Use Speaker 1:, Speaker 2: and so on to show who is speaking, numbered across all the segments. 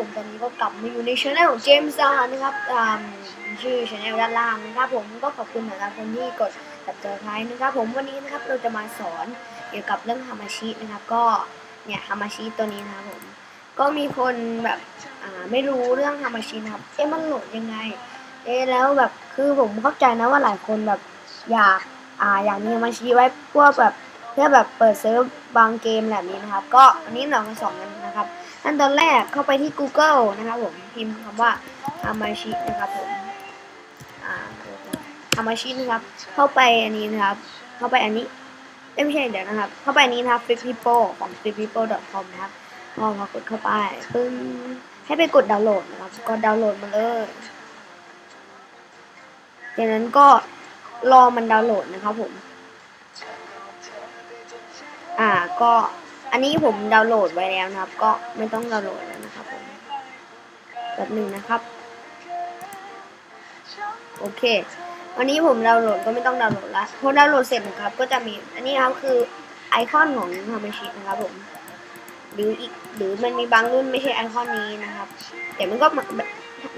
Speaker 1: ผมตอนนี้ก็กลับมาอยู่ในช anel ของเจมส์ซานะครับตามชื่อช anel ด้านล่างนะครับ ผมก็ขอบคุณสำหรับคนที่กดตับเจอท้ายนะครับ ผมวันนี้นะครับเราจะมาสอนเกี่ยวกับเรื่องฮามาชินะครับ ก็เนี่ยฮามาชิตัวนี้นะครับผมก็มีคนแบบอ่าไม่รู้เรื่องฮามาชินะครับเอ๊ะมันโหลดยังไง เอ๊ะแล้วแบบคือผมเข้าใจนะว่าหลายคนแบบอยากอ่าอยากมีฮามาชิไว้พวกแบบ เพื่อแบบเปิดเซิร์ฟบางเกมแบบนี้นะครับ ก็อันนี้เรามาสอนกันนะครับขั้นตอนแรกเข้าไปที่ Google นะครับผมพิมพ์คำว่าฮามาชินะครับผมอาฮามาชินะครับ เข้าไปอันนี้นะครับ เข้าไปอันนี้ไม่ใช่เดี๋ยวนะครับ เข้าไปอันนี้นะครับ flip people ของ flippeople.com นะครับพอพอกดเข้าไปปึ้งให้ไปกดดาวน์โหลดนะครับกดดาวน์โหลดมาเลยจากนั้นก็รอมันดาวน์โหลดนะครับผม อ่าก็อันนี้ผมดาวน์โหลดไว้แล้วนะครับ ก็ไม่ต้องดาวน์โหลดแล้วนะครับผมแบบหนึ่งนะครับ โอเควันนี้ผมดาวน์โหลดก็ไม่ต้องดาวน์โหลดละพอดาวน์โหลดเสร็จนะครับ ก็จะมีอันนี้ครับคือไอคอนของฮามาชินะครับผมหรืออีกหรือมันมีบางรุ่นไม่ใช่ไอคอนนี้นะครับ แต่มันก็แบบ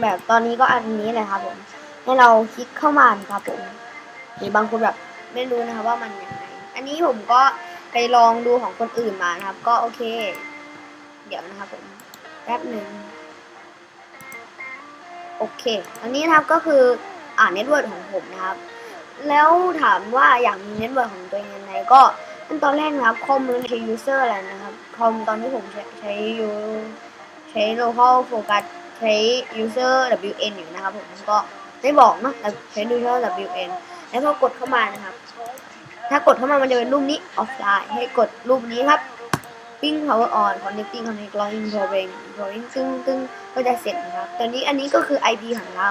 Speaker 1: แบบตอนนี้ก็อันนี้เลยครับผมให้เราคลิกเข้ามานครับผมหรือบางคนแบบไม่รู้นะครับว่ามันยังไงอันนี้ผมก็ ไปลองดูของคนอื่นมานะครับ ก็โอเค เดี๋ยวนะครับผมแป๊บหนึ่งโอเค อันนี้นะครับก็คืออ่านเน็ตเวิร์กของผมนะครับ แล้วถามว่าอยากมีเน็ตเวิร์กของตัวเองยังไงก็ขั้นตอนแรกนะครับคอมมันใช้ user อะไรนะครับคอมตอนที่ผมใช้ใช้ยูใช้ local focus ใช้ user wn อยู่นะครับผมก็ไม่บอกเนะแต่ใช้ user wn แล้วพอกดเข้ามานะครับ ถ้ากดเข้ามามันจะเป็นรูปนี้ offline ให้กดรูปนี้ครับ ping power on connecting connect login drawing drawing ซึ่งซึ่งก็จะเสร็จนะครับตอนนี้อันนี้ก็คือ IP ของเรา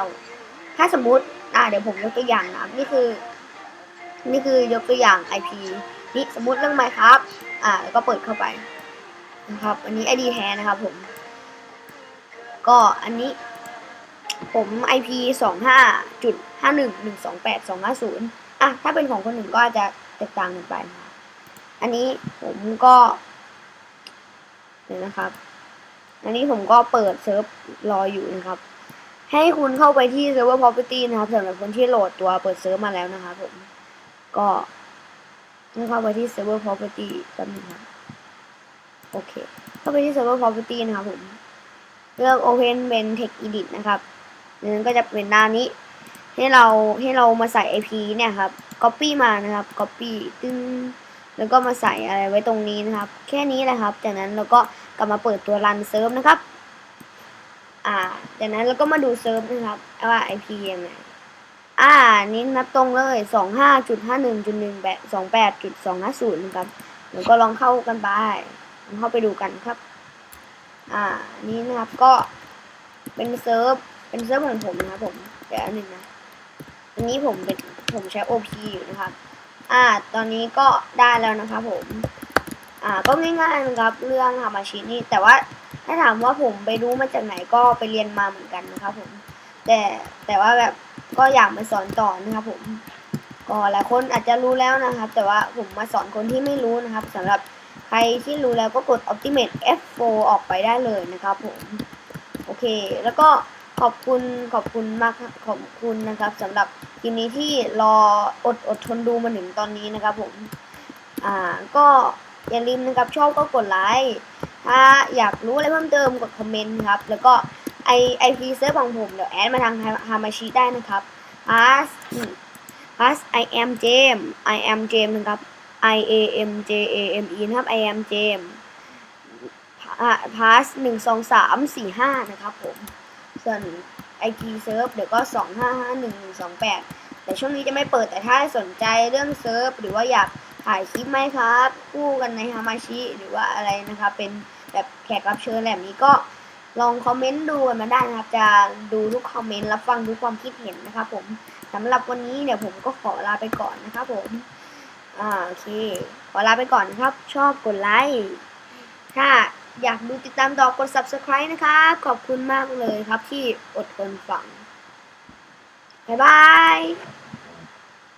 Speaker 1: ถ้าสมมุติอ่าเดี๋ยวผมยกตัวอย่างนะนี่คือ นี่คือยกตัวอย่าง IP นี่สมมุติเรื่องไมครับ อ่าแล้วก็เปิดเข้าไปนะครับ อันนี้ ID แท้นะครับผม ก็อันนี้ ผม IP สองห้าจุดห้าหนึ่งหนึ่งสองแปดสองห้าศูนย์อะถ้าเป็นของคนอื่นก็อาจจะ ตกต่างกันไป อันนี้ผมก็เดี๋ยวนะครับ อันนี้ผมก็เปิดเซิร์ฟรออยู่นะครับ ให้คุณเข้าไปที่ server property นะครับสำหรับคนที่โหลดตัวเปิดเซิร์ฟมาแล้วนะครับผม ก็ให้เข้าไปที่ server property แป๊บนึงครับโอเค เข้าไปที่ server property นะครับผม เลือก open เป็น text edit นะครับนั้นก็จะเป็นหน้านี้ ให้เราให้เรามาใส่ IP เนี่ยครับ copy มานะครับ copy ตึ้งแล้วก็มาใส่อะไรไว้ตรงนี้นะครับ แค่นี้แหละครับ จากนั้นเราก็กลับมาเปิดตัว run เซิร์ฟนะครับ อ่า จากนั้นเราก็มาดูเซิร์ฟนะครับว่า IP ยังไงอ่านี้นับตรงเลยสองห้าจุดห้าหนึ่งจุดหนึ่งแปดสองแปดจุดสองห้าศูนย์นะครับแล้วก็ลองเข้ากันไปลองเข้าไปดูกันครับ อ่า นี้นะครับก็เป็นเซิร์ฟเป็นเซิร์ฟของผมนะครับผมเดี๋ยวอันหนึ่งนะ อันนี้ผมเป็นผมใช้ OP อยู่นะครับ อ่า ตอนนี้ก็ได้แล้วนะครับผม อ่า ก็ง่ายๆนะครับเรื่องฮามาชินี่แต่ว่าถ้าถามว่าผมไปรู้มาจากไหนก็ไปเรียนมาเหมือนกันนะครับผม แต่แต่ว่าแบบก็อยากมาสอนต่อนะครับผม ก็หลายคนอาจจะรู้แล้วนะครับ แต่ว่าผมมาสอนคนที่ไม่รู้นะครับสำหรับใครที่รู้แล้วก็กด Optimate F4 ออกไปได้เลยนะครับผม โอเค แล้วก็ ขอบคุณขอบคุณมากขอบคุณนะครับสำหรับคลิปนี้ที่รออดอดทนดูมาถึงตอนนี้นะครับผมอ่าก็อย่าลืมนะครับชอบก็กดไลค์ถ้าอยากรู้อะไรเพิ่มเติมกดคอมเมนต์ครับ แล้วก็ไอไอพีเซอร์ของผมเดี๋ยวแอดมาทางฮามาชิได้นะครับ pass pass I am James I am James นะครับ I A M J A M E นะครับ I am James pass หนึ่งสองสามสี่ห้านะครับผม ส่วน IP เซิร์ฟเดี๋ยวก็สองห้าห้าหนึ่งหนึ่งสองแปดแต่ช่วงนี้จะไม่เปิดแต่ถ้าสนใจเรื่องเซิร์ฟหรือว่าอยากถ่ายคลิปไหมครับคู่กันในฮามาชิหรือว่าอะไรนะครับ เป็นแบบแขกรับเชิญแบบนี้ก็ลองคอมเมนต์ดูกันมาได้นะครับ จะดูทุกคอมเมนต์รับฟังทุกความคิดเห็นนะครับผมสำหรับวันนี้เดี๋ยวผมก็ขอลาไปก่อนนะครับผมอ่าโอเค ขอลาไปก่อนนะครับ ชอบกดไลค์ถ้า อยากดูติดตามต่อกด subscribe นะครับ ขอบคุณมากเลยครับที่อดทนฟัง บ๊ายบาย